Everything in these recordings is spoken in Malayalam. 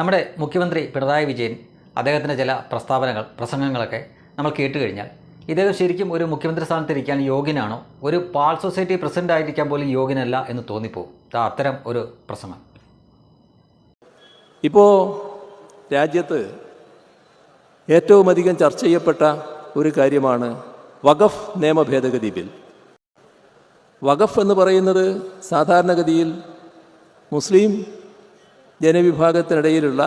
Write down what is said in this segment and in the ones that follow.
നമ്മുടെ മുഖ്യമന്ത്രി പിണറായി വിജയൻ അദ്ദേഹത്തിന്റെ ചില പ്രസ്താവനകൾ പ്രസംഗങ്ങളൊക്കെ നമ്മൾ കേട്ട് കഴിഞ്ഞാൽ ഇദ്ദേഹം ശരിക്കും ഒരു മുഖ്യമന്ത്രി സ്ഥാനത്തിരിക്കാൻ യോഗ്യനാണോ? ഒരു പാൾ സൊസൈറ്റി പ്രസിഡന്റ് ആയിരിക്കാൻ പോലും യോഗ്യനല്ല എന്ന് തോന്നിപ്പോകും അത്തരം ഒരു പ്രസംഗം. ഇപ്പോൾ രാജ്യത്ത് ഏറ്റവും അധികം ചർച്ച ചെയ്യപ്പെട്ട ഒരു കാര്യമാണ് വഖഫ് നിയമ ഭേദഗതി ബിൽ. വഖഫ് എന്ന് പറയുന്നത് സാധാരണഗതിയിൽ മുസ്ലിം ജനവിഭാഗത്തിനിടയിലുള്ള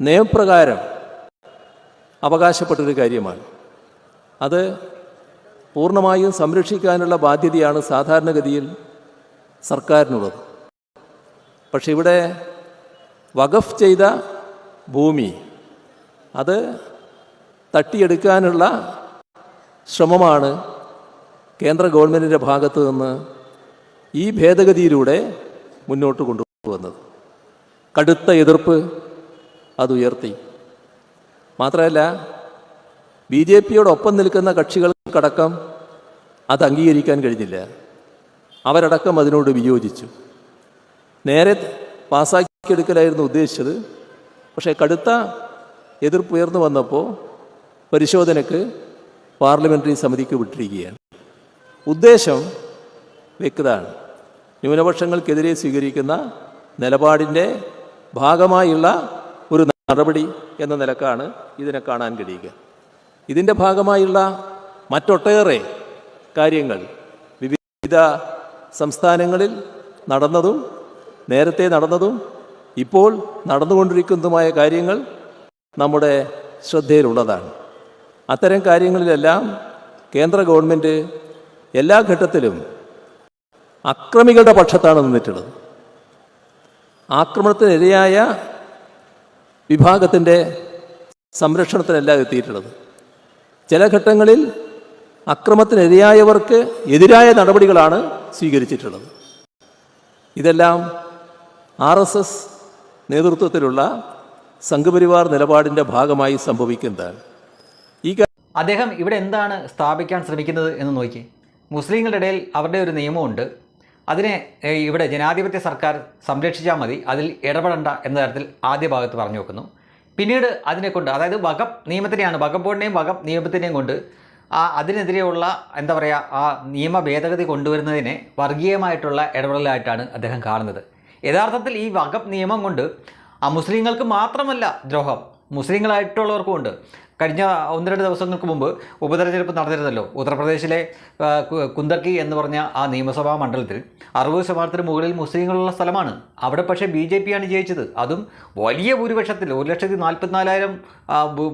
നിയമപ്രകാരം അവകാശപ്പെട്ടൊരു കാര്യമാണ്. അത് പൂർണമായും സംരക്ഷിക്കാനുള്ള ബാധ്യതയാണ് സാധാരണഗതിയിൽ സർക്കാരിനുള്ളത്. പക്ഷെ ഇവിടെ വഖഫ് ചെയ്ത ഭൂമി അത് തട്ടിയെടുക്കാനുള്ള ശ്രമമാണ് കേന്ദ്ര ഗവൺമെന്റിന്റെ ഭാഗത്തു നിന്ന് ഈ ഭേദഗതിയിലൂടെ മുന്നോട്ട് കൊണ്ടുവന്നത്. കടുത്ത എതിർപ്പ് അത് ഉയർത്തി. മാത്രമല്ല ബി ജെ പിയോടൊപ്പം നിൽക്കുന്ന കക്ഷികൾക്കടക്കം അത് അംഗീകരിക്കാൻ കഴിഞ്ഞില്ല. അവരടക്കം അതിനോട് വിയോജിച്ചു. നേരെ പാസ്സാക്കിയെടുക്കലായിരുന്നു ഉദ്ദേശിച്ചത്. പക്ഷേ കടുത്ത എതിർപ്പ് ഉയർന്നു വന്നപ്പോൾ പരിശോധനയ്ക്ക് പാർലമെന്ററി സമിതിക്ക് വിട്ടിരിക്കുകയാണ്. ഉദ്ദേശം വ്യക്തമാണ് ന്യൂനപക്ഷങ്ങൾക്കെതിരെ സ്വീകരിക്കുന്ന നിലപാടിന്റെ ഭാഗമായുള്ള ഒരു നടപടി എന്ന നിലക്കാണ് ഇതിനെ കാണാൻ കഴിയുക. ഇതിന്റെ ഭാഗമായുള്ള മറ്റൊട്ടേറെ കാര്യങ്ങൾ വിവിധ സംസ്ഥാനങ്ങളിൽ നടന്നതും നേരത്തെ നടന്നതും ഇപ്പോൾ നടന്നുകൊണ്ടിരിക്കുന്നതുമായ കാര്യങ്ങൾ നമ്മുടെ ശ്രദ്ധയിലുള്ളതാണ്. അത്തരം കാര്യങ്ങളിലെല്ലാം കേന്ദ്ര ഗവൺമെന്റ് എല്ലാ ഘട്ടത്തിലും അക്രമികളുടെ പക്ഷത്താണ് നിന്നിട്ടുള്ളത്. ആക്രമണത്തിനിരയായ വിഭാഗത്തിന്റെ സംരക്ഷണത്തിനല്ല എത്തിയിട്ടുള്ളത്. ചില ഘട്ടങ്ങളിൽ അക്രമത്തിനിരയായവർക്ക് എതിരായ നടപടികളാണ് സ്വീകരിച്ചിട്ടുള്ളത്. ഇതെല്ലാം ആർ എസ് എസ് നേതൃത്വത്തിലുള്ള സംഘപരിവാർ നിലപാടിന്റെ ഭാഗമായി സംഭവിക്കുന്നതാണ്. ഈ അദ്ദേഹം ഇവിടെ എന്താണ് സ്ഥാപിക്കാൻ ശ്രമിക്കുന്നത് എന്ന് നോക്കി. മുസ്ലിങ്ങളുടെ ഇടയിൽ അവരുടെ ഒരു നിയമമുണ്ട്. അതിനെ ഇവിടെ ജനാധിപത്യ സർക്കാർ സംരക്ഷിച്ചാൽ മതി അതിൽ ഇടപെടണ്ട എന്ന തരത്തിൽ ആദ്യ ഭാഗത്ത് പറഞ്ഞു വെക്കുന്നു. പിന്നീട് അതിനെ കൊണ്ട് അതായത് വകം നിയമത്തിനെയാണ് വകം ബോർഡിനെയും വകം നിയമത്തിനെയും കൊണ്ട് ആ അതിനെതിരെയുള്ള എന്താ പറയുക ആ നിയമ ഭേദഗതി കൊണ്ടുവരുന്നതിനെ വർഗീയമായിട്ടുള്ള ഇടപെടലായിട്ടാണ് അദ്ദേഹം കാണുന്നത്. യഥാർത്ഥത്തിൽ ഈ വകം നിയമം കൊണ്ട് ആ മുസ്ലിങ്ങൾക്ക് മാത്രമല്ല ദ്രോഹം മുസ്ലിങ്ങളായിട്ടുള്ളവർക്കും ഉണ്ട്. കഴിഞ്ഞ ഒന്ന് രണ്ട് ദിവസങ്ങൾക്ക് മുമ്പ് ഉപതെരഞ്ഞെടുപ്പ് നടന്നിരുന്നല്ലോ. ഉത്തർപ്രദേശിലെ കുന്ദർക്കി എന്ന് പറഞ്ഞ ആ നിയമസഭാ മണ്ഡലത്തിൽ അറുപത് ശതമാനത്തിന് മുകളിൽ മുസ്ലിങ്ങളുള്ള സ്ഥലമാണ്. അവിടെ പക്ഷേ ബി ജെ പിയാണ് ജയിച്ചത്. അതും വലിയ ഭൂരിപക്ഷത്തിൽ ഒരു ലക്ഷത്തി നാൽപ്പത്തിനാലായിരം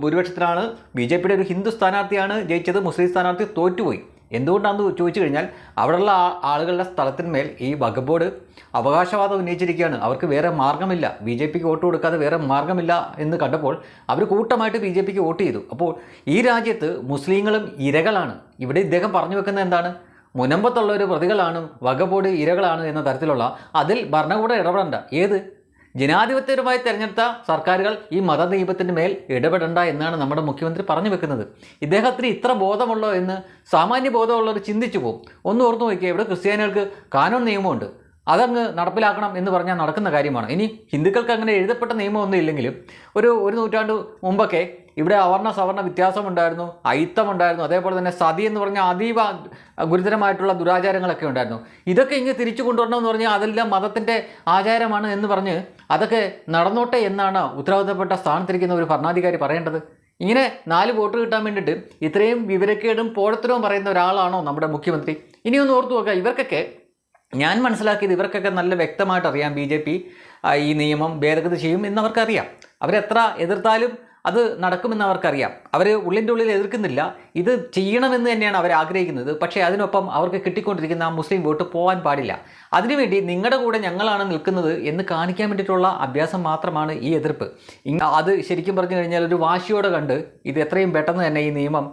ഭൂരിപക്ഷത്തിലാണ് ബി ജെ പിയുടെ ഒരു ഹിന്ദു സ്ഥാനാർത്ഥിയാണ് ജയിച്ചത്. മുസ്ലിം സ്ഥാനാർത്ഥി തോറ്റുപോയി. എന്തുകൊണ്ടാണെന്ന് ചോദിച്ചു കഴിഞ്ഞാൽ അവിടെയുള്ള ആളുകളുടെ സ്ഥലത്തിന്മേൽ ഈ വകുപ്പോട് അവകാശവാദം ഉന്നയിച്ചിരിക്കുകയാണ്. അവർക്ക് വേറെ മാർഗമില്ല. ബി ജെ പിക്ക് വോട്ട് കൊടുക്കാതെ വേറെ മാർഗമില്ല എന്ന് കണ്ടപ്പോൾ അവർ കൂട്ടമായിട്ട് ബി ജെ പിക്ക് വോട്ട് ചെയ്തു. അപ്പോൾ ഈ രാജ്യത്ത് മുസ്ലിങ്ങളും ഇരകളാണ്. ഇവിടെ ഇദ്ദേഹം പറഞ്ഞു വെക്കുന്നത് എന്താണ്? മുനമ്പത്തുള്ള ഒരു പ്രതികളാണ് വകബോർഡ് ഇരകളാണ് എന്ന തരത്തിലുള്ള അതിൽ ഭരണകൂടം ഇടപെടേണ്ട. ഏത്? ജനാധിപത്യപരമായി തെരഞ്ഞെടുത്ത സർക്കാരുകൾ ഈ മതദീപത്തിന്റെ മേൽ ഇടപെടണ്ട എന്നാണ് നമ്മുടെ മുഖ്യമന്ത്രി പറഞ്ഞു വെക്കുന്നത്. ഇദ്ദേഹത്തിന് ഇത്ര ബോധമുള്ളോ എന്ന് സാമാന്യ ബോധമുള്ളവർ ചിന്തിച്ചു പോകും ഒന്ന് ഓർത്ത് നോക്കിയാൽ ഇവിടെ ക്രിസ്ത്യാനികൾക്ക് കാനൂൺ നിയമമുണ്ട്. അതങ്ങ് നടപ്പിലാക്കണം എന്ന് പറഞ്ഞാൽ നടക്കുന്ന കാര്യമാണ്. ഇനി ഹിന്ദുക്കൾക്ക് അങ്ങനെ എഴുതപ്പെട്ട നിയമമൊന്നും ഇല്ലെങ്കിലും ഒരു ഒരു നൂറ്റാണ്ട് മുമ്പൊക്കെ ഇവിടെ അവർണ സവർണ വ്യത്യാസമുണ്ടായിരുന്നു അയിത്തമുണ്ടായിരുന്നു അതേപോലെ തന്നെ സതി എന്ന് പറഞ്ഞാൽ അതീവ ഗുരുതരമായിട്ടുള്ള ദുരാചാരങ്ങളൊക്കെ ഉണ്ടായിരുന്നു. ഇതൊക്കെ ഇങ്ങ് തിരിച്ചു കൊണ്ടുവരണമെന്ന് പറഞ്ഞാൽ അതെല്ലാം മതത്തിന്റെ ആചാരമാണ് എന്ന് പറഞ്ഞ് അതൊക്കെ നടന്നോട്ടെ എന്നാണ് ഉത്തരവാദിത്തപ്പെട്ട സ്ഥാനത്തിരിക്കുന്ന ഒരു ഭരണാധികാരി പറയേണ്ടത്. ഇങ്ങനെ നാല് വോട്ട് കിട്ടാൻ വേണ്ടിയിട്ട് ഇത്രയും വിവരക്കേടും പോഴത്തരവും പറയുന്ന ഒരാളാണോ നമ്മുടെ മുഖ്യമന്ത്രി? ഇനിയൊന്ന് ഓർത്തു നോക്കുക ഇവർക്കൊക്കെ ഞാൻ മനസ്സിലാക്കിയത് ഇവർക്കൊക്കെ നല്ല വ്യക്തമായിട്ട് അറിയാം ബി ജെ പി ഈ നിയമം ഭേദഗതി ചെയ്യും എന്നവർക്കറിയാം. അവരെത്ര എതിർത്താലും അത് നടക്കുമെന്ന് അവർക്കറിയാം അവർ ഉള്ളിന്റെ ഉള്ളിൽ എതിർക്കുന്നില്ല. ഇത് ചെയ്യണമെന്ന് തന്നെയാണ് അവർ ആഗ്രഹിക്കുന്നത്. പക്ഷേ അതിനൊപ്പം അവർക്ക് കിട്ടിക്കൊണ്ടിരിക്കുന്ന ആ മുസ്ലിം വോട്ട് പോകാൻ പാടില്ല. അതിനുവേണ്ടി നിങ്ങളുടെ കൂടെ ഞങ്ങളാണ് നിൽക്കുന്നത് എന്ന് കാണിക്കാൻ വേണ്ടിയിട്ടുള്ള അഭ്യാസം മാത്രമാണ് ഈ എതിർപ്പ്. അത് ശരിക്കും പറഞ്ഞു കഴിഞ്ഞാൽ ഒരു വാശിയോടെ കണ്ട് ഇത് എത്രയും പെട്ടെന്ന് തന്നെ ഈ നിയമം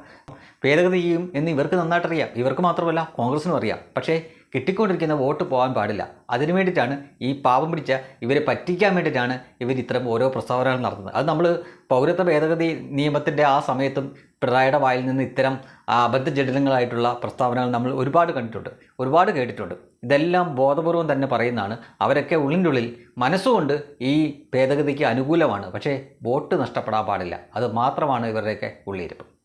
ഭേദഗതി ചെയ്യും എന്ന് ഇവർക്ക് നന്നായിട്ടറിയാം. ഇവർക്ക് മാത്രമല്ല കോൺഗ്രസിനും അറിയാം. പക്ഷേ കിട്ടിക്കൊണ്ടിരിക്കുന്ന വോട്ട് പോകാൻ പാടില്ല. അതിനു വേണ്ടിയിട്ടാണ് ഈ പാപം പിടിച്ച ഇവരെ പറ്റിക്കാൻ വേണ്ടിയിട്ടാണ് ഇവർ ഇത്തരം ഓരോ പ്രസ്താവനകൾ നടത്തുന്നത്. അത് നമ്മൾ പൗരത്വ ഭേദഗതി നിയമത്തിന്റെ ആ സമയത്തും പിണറായിയുടെ വായിൽ നിന്ന് ഇത്തരം അബദ്ധജടിലങ്ങളായിട്ടുള്ള പ്രസ്താവനകൾ നമ്മൾ ഒരുപാട് കണ്ടിട്ടുണ്ട്. ഒരുപാട് കേട്ടിട്ടുണ്ട്. ഇതെല്ലാം ബോധപൂർവം തന്നെ പറയുന്നതാണ്. അവരൊക്കെ ഉള്ളിന്റെ ഉള്ളിൽ മനസ്സുകൊണ്ട് ഈ ഭേദഗതിക്ക് അനുകൂലമാണ്. പക്ഷേ വോട്ട് നഷ്ടപ്പെടാൻ പാടില്ല. അത് മാത്രമാണ് ഇവരുടെയൊക്കെ ഉള്ളിയിരിപ്പ്